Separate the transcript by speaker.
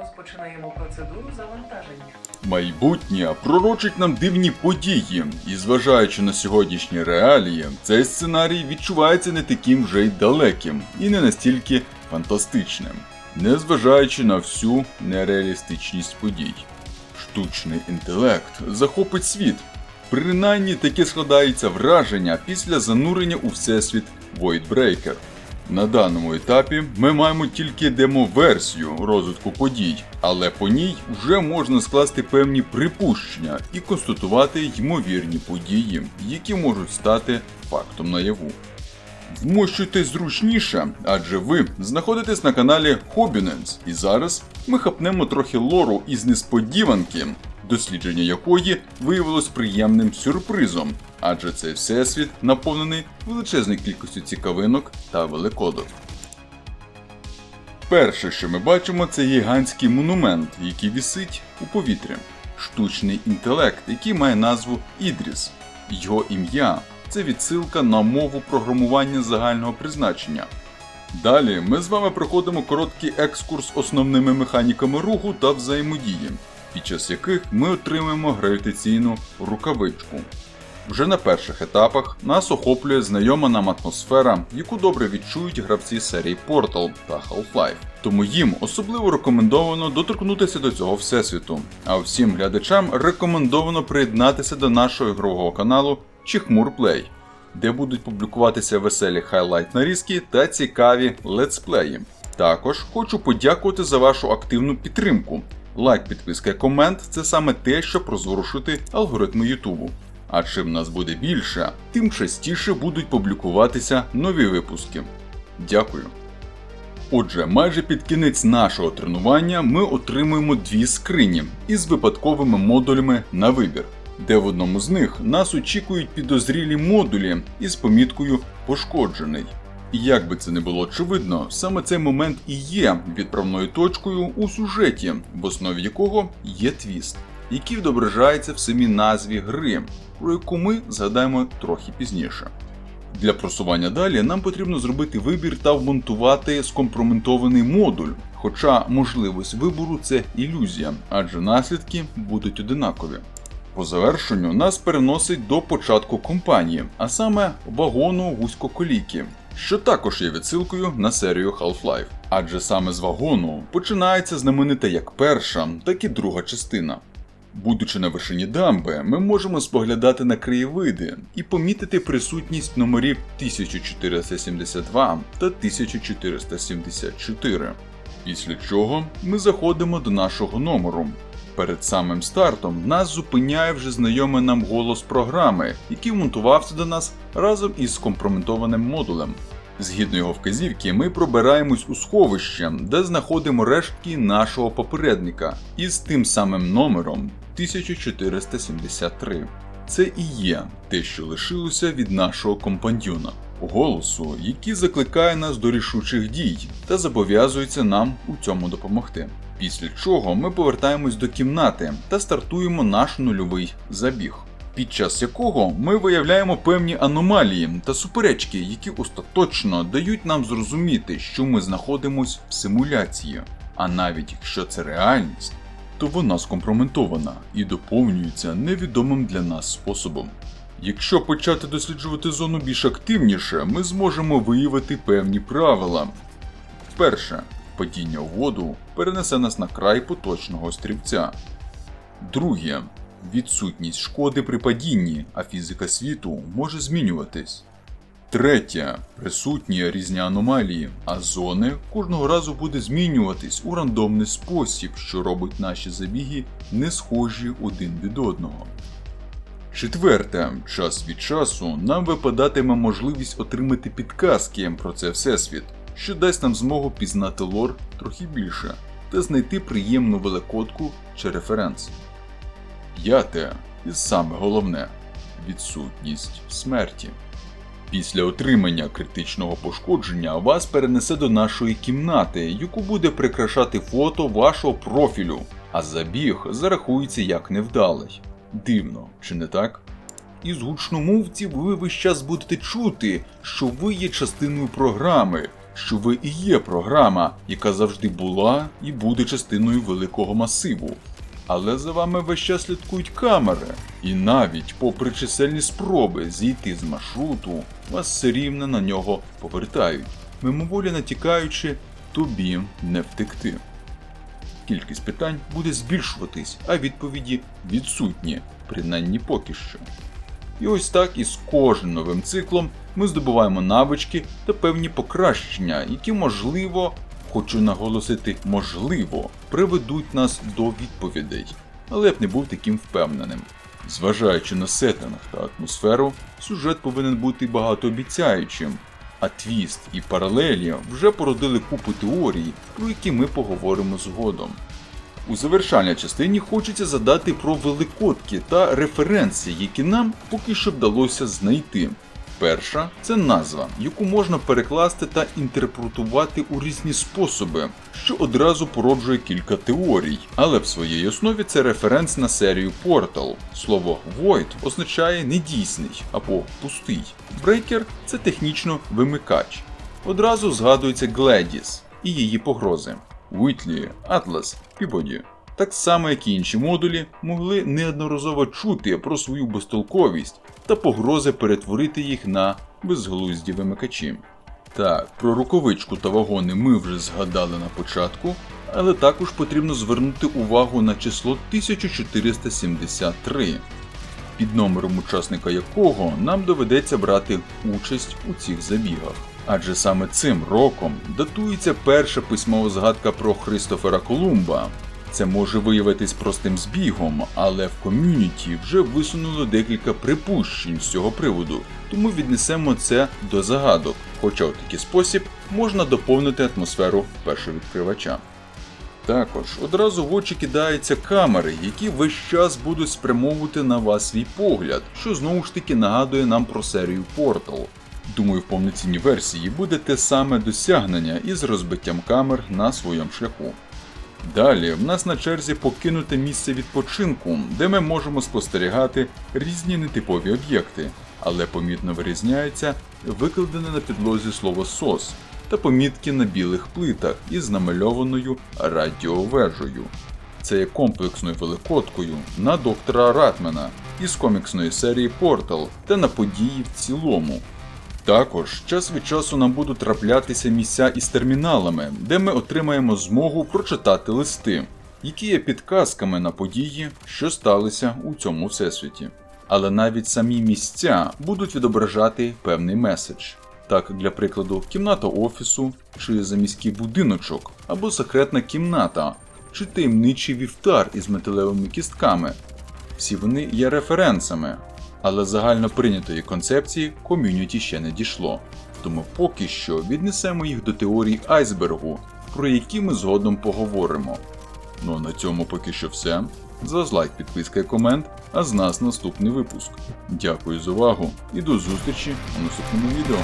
Speaker 1: Розпочинаємо процедуру завантаження.
Speaker 2: Майбутнє пророчить нам дивні події, і зважаючи на сьогоднішні реалії, цей сценарій відчувається не таким вже й далеким і не настільки фантастичним, незважаючи на всю нереалістичність подій. Штучний інтелект захопить світ. Принаймні таке складається враження після занурення у всесвіт Voidbreaker. На даному етапі ми маємо тільки демо-версію розвитку подій, але по ній вже можна скласти певні припущення і констатувати ймовірні події, які можуть стати фактом наяву. Вмощуйтесь зручніше, адже ви знаходитесь на каналі Hobinens, і зараз ми хапнемо трохи лору із несподіванки, дослідження якої виявилось приємним сюрпризом, адже цей всесвіт наповнений величезною кількістю цікавинок та великодок. Перше, що ми бачимо, це гігантський монумент, який вісить у повітрі. Штучний інтелект, який має назву Ідріс. Його ім'я це відсилка на мову програмування загального призначення. Далі ми з вами проходимо короткий екскурс основними механіками руху та взаємодії, під час яких ми отримуємо гравітаційну рукавичку. Вже на перших етапах нас охоплює знайома нам атмосфера, яку добре відчують гравці серії Portal та Half-Life. Тому їм особливо рекомендовано доторкнутися до цього всесвіту. А всім глядачам рекомендовано приєднатися до нашого ігрового каналу Чихмур Play, де будуть публікуватися веселі хайлайт нарізки та цікаві летсплеї. Також хочу подякувати за вашу активну підтримку. Лайк, підписка і комент це саме те, що розворушити алгоритми Ютубу. А чим нас буде більше, тим частіше будуть публікуватися нові випуски. Дякую. Отже, майже під кінець нашого тренування ми отримуємо дві скрині із випадковими модулями на вибір, де в одному з них нас очікують підозрілі модулі із поміткою пошкоджений. І як би це не було очевидно, саме цей момент і є відправною точкою у сюжеті, в основі якого є твіст, який відображається в самій назві гри, про яку ми згадаємо трохи пізніше. Для просування далі нам потрібно зробити вибір та вмонтувати скомпроментований модуль, хоча можливість вибору це ілюзія, адже наслідки будуть одинакові. По завершенню нас переносить до початку компанії, а саме вагону гуськоколійки, що також є відсилкою на серію Half-Life. Адже саме з вагону починається знаменита як перша, так і друга частина. Будучи на вершині дамби, ми можемо споглядати на краєвиди і помітити присутність номерів 1472 та 1474. Після чого ми заходимо до нашого номеру. Перед самим стартом нас зупиняє вже знайомий нам голос програми, який монтувався до нас разом із скомпрометованим модулем. Згідно його вказівки, ми пробираємось у сховище, де знаходимо рештки нашого попередника із тим самим номером 1473. Це і є те, що лишилося від нашого компаньйона, голосу, який закликає нас до рішучих дій та зобов'язується нам у цьому допомогти. Після чого ми повертаємось до кімнати та стартуємо наш нульовий забіг, під час якого ми виявляємо певні аномалії та суперечки, які остаточно дають нам зрозуміти, що ми знаходимось в симуляції. А навіть якщо це реальність, то вона скомпрометована і доповнюється невідомим для нас способом. Якщо почати досліджувати зону більш активніше, ми зможемо виявити певні правила. Перше, падіння у воду перенесе нас на край поточного стрільця. Друге, відсутність шкоди при падінні, а фізика світу може змінюватись. Третє, присутні різні аномалії, а зони кожного разу буде змінюватись у рандомний спосіб, що робить наші забіги не схожі один від одного. Четверте, час від часу нам випадатиме можливість отримати підказки про це всесвіт, що дасть нам змогу пізнати лор трохи більше та знайти приємну великодку чи референс. П'яте, і саме головне відсутність смерті. Після отримання критичного пошкодження вас перенесе до нашої кімнати, яку буде прикрашати фото вашого профілю, а забіг зарахується як невдалий. Дивно, чи не так? Із гучномовців ви весь час будете чути, що ви є частиною програми, що ви і є програма, яка завжди була і буде частиною великого масиву. Але за вами весь час слідкують камери, і навіть попри чисельні спроби зійти з маршруту, вас все рівно на нього повертають, мимоволі натякаючи, тобі не втекти. Кількість питань буде збільшуватись, а відповіді відсутні, принаймні поки що. І ось так із кожним новим циклом ми здобуваємо навички та певні покращення, які можливо, хочу наголосити, можливо, приведуть нас до відповідей. Але я б не був таким впевненим. Зважаючи на сеттинг та атмосферу, сюжет повинен бути багатообіцяючим, а твіст і паралелі вже породили купу теорій, про які ми поговоримо згодом. У завершальній частині хочеться задати про великодки та референси, які нам поки що вдалося знайти. Перша це назва, яку можна перекласти та інтерпретувати у різні способи, що одразу породжує кілька теорій, але в своїй основі це референс на серію Portal. Слово Void означає недійсний або пустий. Брейкер це технічно вимикач. Одразу згадується Гледіс і її погрози. Уітлі, Атлас, Пібоді. Так само, як і інші модулі, могли неодноразово чути про свою безтолковість та погрози перетворити їх на безглузді вимикачі. Так, про рукавичку та вагони ми вже згадали на початку, але також потрібно звернути увагу на число 1473, під номером учасника якого нам доведеться брати участь у цих забігах. Адже саме цим роком датується перша письмова згадка про Христофера Колумба. Це може виявитись простим збігом, але в ком'юніті вже висунули декілька припущень з цього приводу, тому віднесемо це до загадок, хоча у такий спосіб можна доповнити атмосферу першовідкривача. Також одразу в очі кидаються камери, які весь час будуть спрямовувати на вас свій погляд, що знову ж таки нагадує нам про серію Portal. Думаю, в повноцінній версії буде те саме досягнення із розбиттям камер на своєму шляху. Далі в нас на черзі покинуте місце відпочинку, де ми можемо спостерігати різні нетипові об'єкти, але помітно вирізняється викладене на підлозі слово СОС та помітки на білих плитах із намальованою радіовежею. Це є комплексною великодкою на доктора Ратмена із коміксної серії Portal та на події в цілому. Також час від часу нам будуть траплятися місця із терміналами, де ми отримаємо змогу прочитати листи, які є підказками на події, що сталися у цьому всесвіті. Але навіть самі місця будуть відображати певний меседж. Так, для прикладу, кімната офісу, чи заміський будиночок, або секретна кімната, чи таємничий вівтар із металевими кістками. Всі вони є референсами, але загально прийнятої концепції ком'юніті ще не дійшло. Тому поки що віднесемо їх до теорії айсбергу, про які ми згодом поговоримо. Ну а на цьому поки що все. За лайк, підписка і комент, а з нас наступний випуск. Дякую за увагу і до зустрічі у наступному відео.